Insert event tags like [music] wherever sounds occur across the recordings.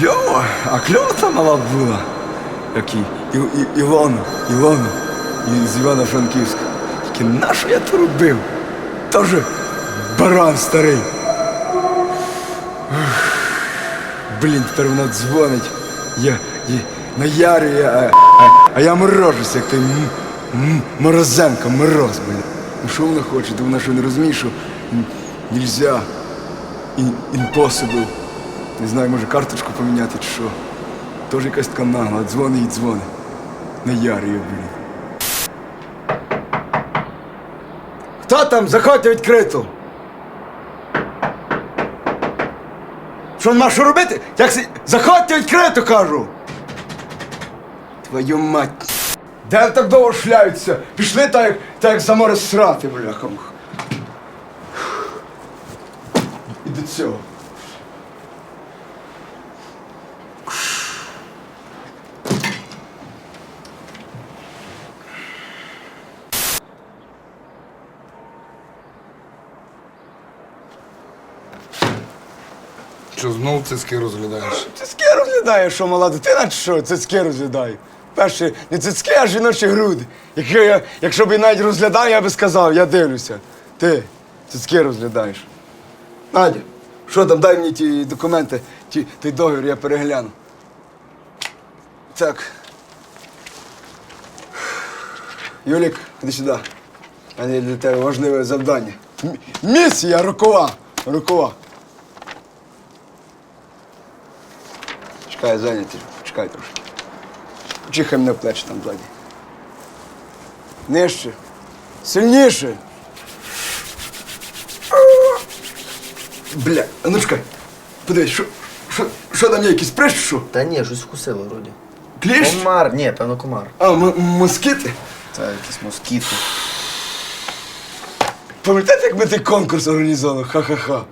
кльово, а кльово та мала була. Як і, і, Ілона, Ілона, з Івано-Франківська. Тільки нащо я то робив? Тоже баран старий. Блін, тепер вона дзвонить. Я, я на ярі, а, а, а я морожусь, як той морозенко, мороз, блін. Ну що вона хоче? То вона що не розуміє, що нельзя. Impossible. Не знаю, може карточку поміняти чи що. Тож якась така нагла, дзвони і дзвони. На ярі, блін. Хто там? Заходьте відкрито. Що нема що робити? Як си... Заходьте відкрито, кажу. Твою мать. Де так довго шляються? Пішли так, як, так як за море срати, бляха. І до цього. Що знов цицьки розглядаєш? Цицьки розглядає, що мала дитина, чи що? Цицьки розглядає. Перше, не цицьки, а жіночі груди. Якщо, я, якщо б я навіть розглядав, я би сказав, я дивлюся. Ти цицьки розглядаєш. Надя, що там, дай мені ті документи, ті, той договір, я перегляну. Так. Юлік, іди сюди. У для тебе важливе завдання. М- місія рокова. Рокова. Чекай, я зайнятий. Чекай трошки. Чихай мене в плечі там ззаді. Нижче. Сильніше. Бля, а ну чекай. Подивись, що, що, що там є, якийсь прищ, що? Та ні, щось вкусило вроді. Кліщ? Комар, ні, певно комар. А, м- москіти? Це якісь москіти. Пам'ятаєте, як ми той конкурс організовували? Ха-ха-ха.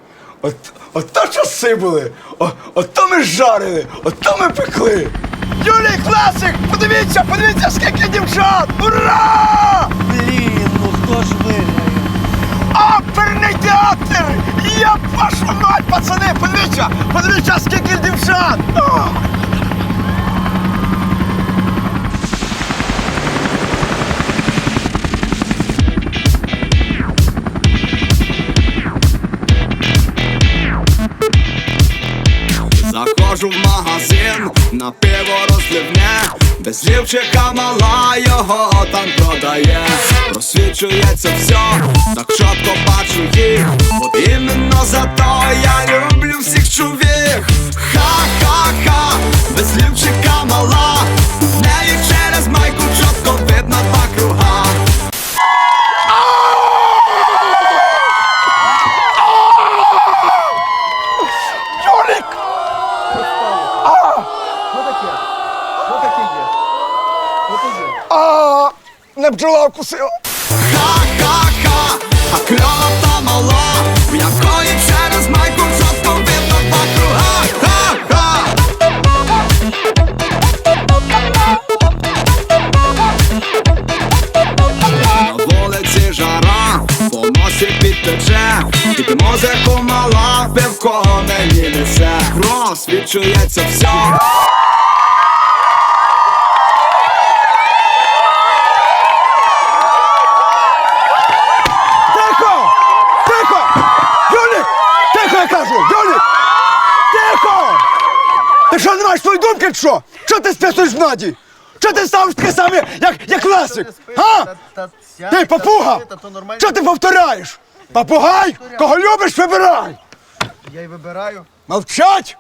От, от то часи були, от, от то ми жарили, от то ми пекли. Юлій Класик, подивіться, подивіться, скільки дівчат! Ура! Блін, ну хто ж виграє? Оперний театр! Я вашу мать, пацани, подивіться, подивіться, скільки дівчат! О! Заходжу в магазин, на пиво розливне, без лівчика мала його там продає. Розсвічується все, так чітко бачу їх. От іменно за то я не бджола вкусила. Ха-ха-ха, а кльова та мала, в якої через майку чітко видно два круга. Ха-ха! На вулиці жара, по носі підтече, під музику мала, пивко мені несе. Розсвічується все. Тихо! Тихо! Юлік! Тихо, я кажу! Юлік! Тихо! Маєш твої думки, чи що? Що ти списуєш в наді? Що ти ставиш таке саме, як, як Лесик? А? Ти папуга! Що ти повторяєш? Попугай? Кого любиш, вибирай! Я й вибираю. Мовчать!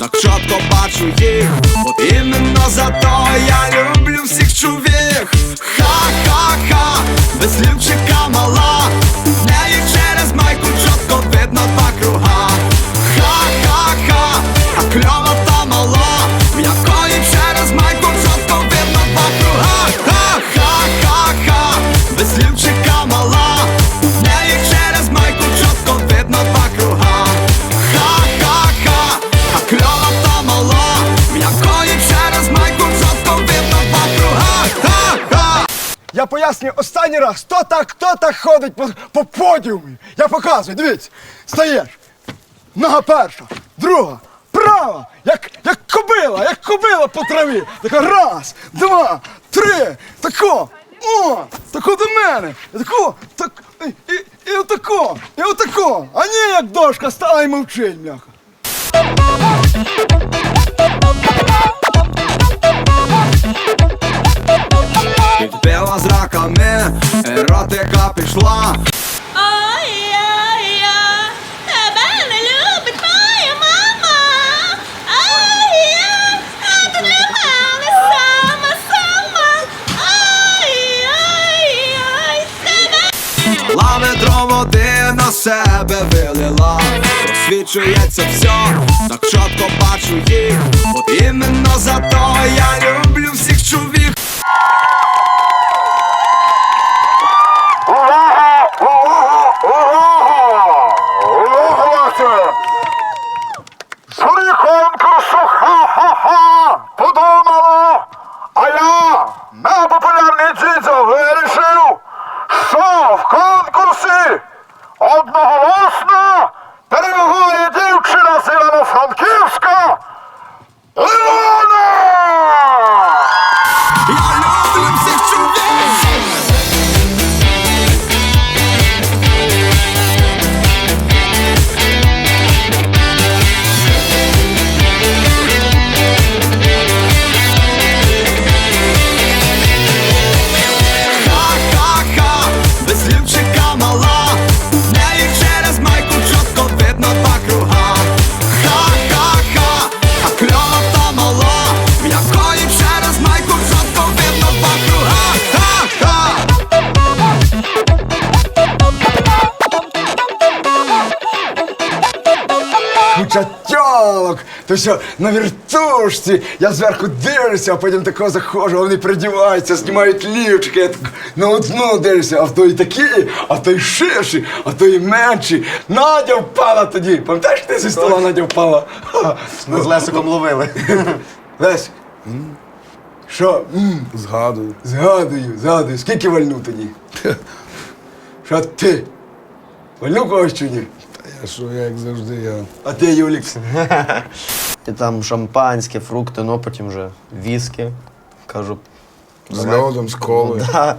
Так чітко бачу їх, от іменно за то я люблю всіх чувіх. Ха-ха-ха, без лівчика мала, в неї через майку чітко видно два круга. Я пояснюю останній раз, хто так, хто так ходить по, по подіумі. Я показую, дивіться. Стаєш. Нога перша, друга, права, як, як кобила, як кобила по траві. Така раз, два, три, тако. О, тако до мене. Тако, так, і, і, і отако, і отако. А ні, як дошка стала і мовчить, бляха. Розсвічується все, так чітко бачу їх. От іменно за то я люблю всіх чувіх. Журі конкурсу ха-ха-ха подумало, а я непопулярний то все на вертушці. Я зверху дивлюся, а потім такого заходжу, вони придіваються, знімають лівчики. Я так на одну дивлюся, а в той такі, а в той ширші, а в той менші. Надя впала тоді. Пам'ятаєш, ти зі стола Надя впала? Ми з Лесиком ловили. Лесь, що? М, Згадую. Згадую, згадую. Скільки вальну тоді? Що ти? Вальну когось чи ні? Що, як завжди, я. А ти, Юлікс? [laughs] І там шампанське, фрукти, ну а потім вже віскі. Кажу. З льодом, з колою. Да.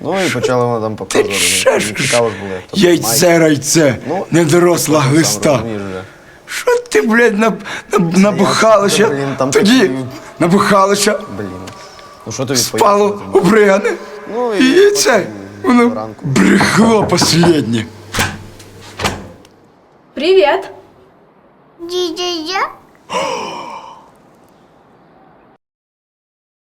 Ну і почала вона там показувати. ще ж- Мені Цікаво ж було. як то Яйце райце, Ну, недоросла Сам глиста. розумієш вже. Що ти, блядь, наб, наб, набухалося? блін, там Тоді такі- набухалося, Блін. Ну що тобі спало пояснити? у бригани. Ну, і, і це, потім воно вранку. брехло последнє. Привіт. Дідя, [gasps] [gasps] [gasps]